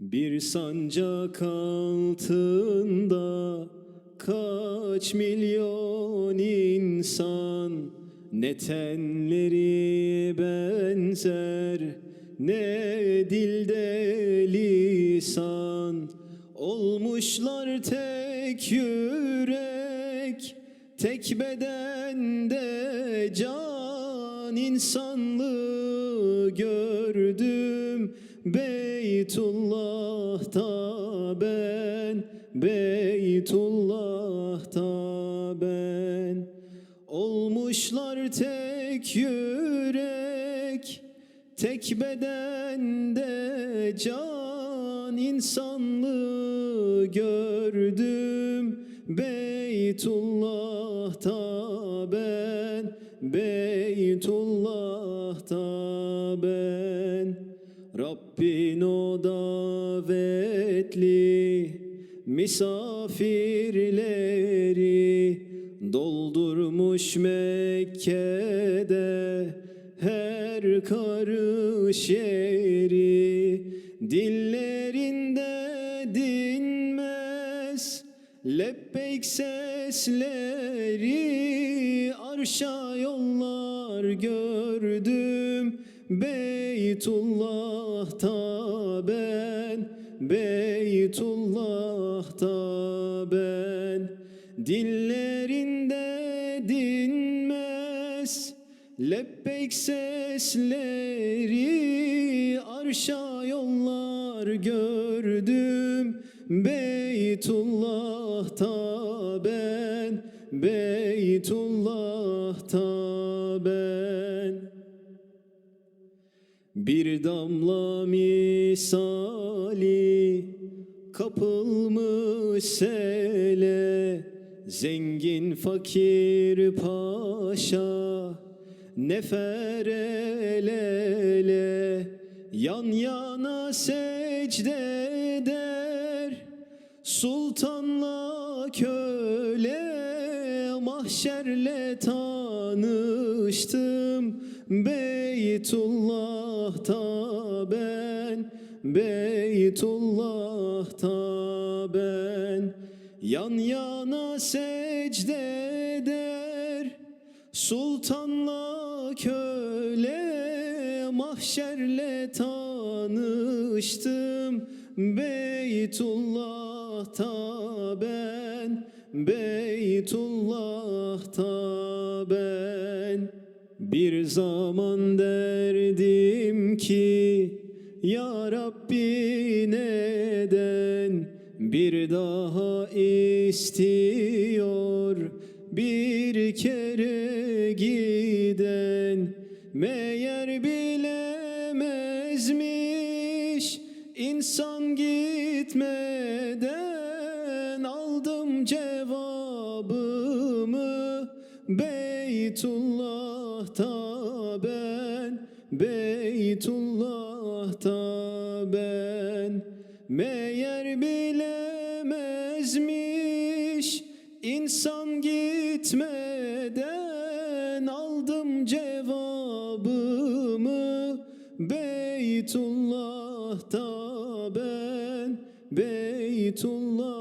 Bir sancak altında kaç milyon insan ne tenleri benzer ne dilde lisan. Olmuşlar tek yürek tek bedende can insanlığı gördüm. Beytullah'ta ben Beytullah'ta ben. Olmuşlar tek yürek tek bedende can insanlığı gördüm. Beytullah'ta ben Beytullah'ta ben. Rabbin o davetli misafirleri doldurmuş Mekke'de her karış yeri dillerinde dinmez. Lebbeyk sesleri arşa yollar gördüm Beytullah'ta ben Beytullah'ta ben. Dillerinde dinmez lebbeyk sesleri arşa yollar gördüm. Beytullah'ta ben Beytullah'ta bir damla misali kapılmış sele. Zengin fakir paşa nefer Yan yana secde eder Sultanla köle mahşerle tanıştım. Beytullah'ta ben Beytullah'ta ben. Yan yana secde eder Sultanla köle mahşerle tanıştım. Beytullah'ta ben Beytullah'ta ben Bir zaman derdim ki Ya Rabbi neden bir daha istiyor? Bir kere giden meğer bilemezmiş. İnsan gitmeden cevabımı Beytullah'ta ben Beytullah'ta ben. Meğer bilemezmiş insan gitmeden aldım cevabımı Beytullah'ta ben Beytullah'ta